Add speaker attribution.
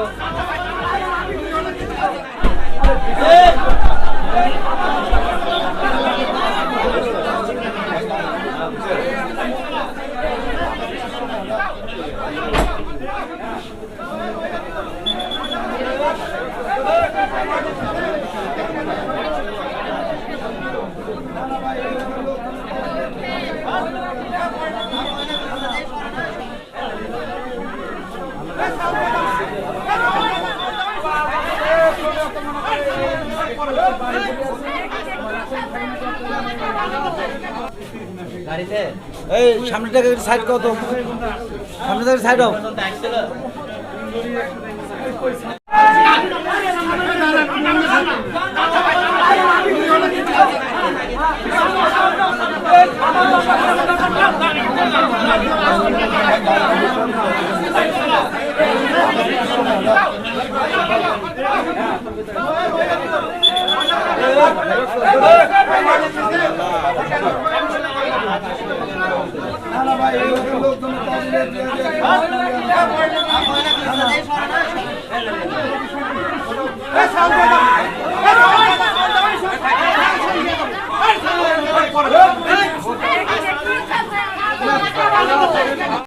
Speaker 1: 어. এই সামনেটাকে সাইড কত সামনে থেকে সাইড হোক
Speaker 2: Thank you. সামনে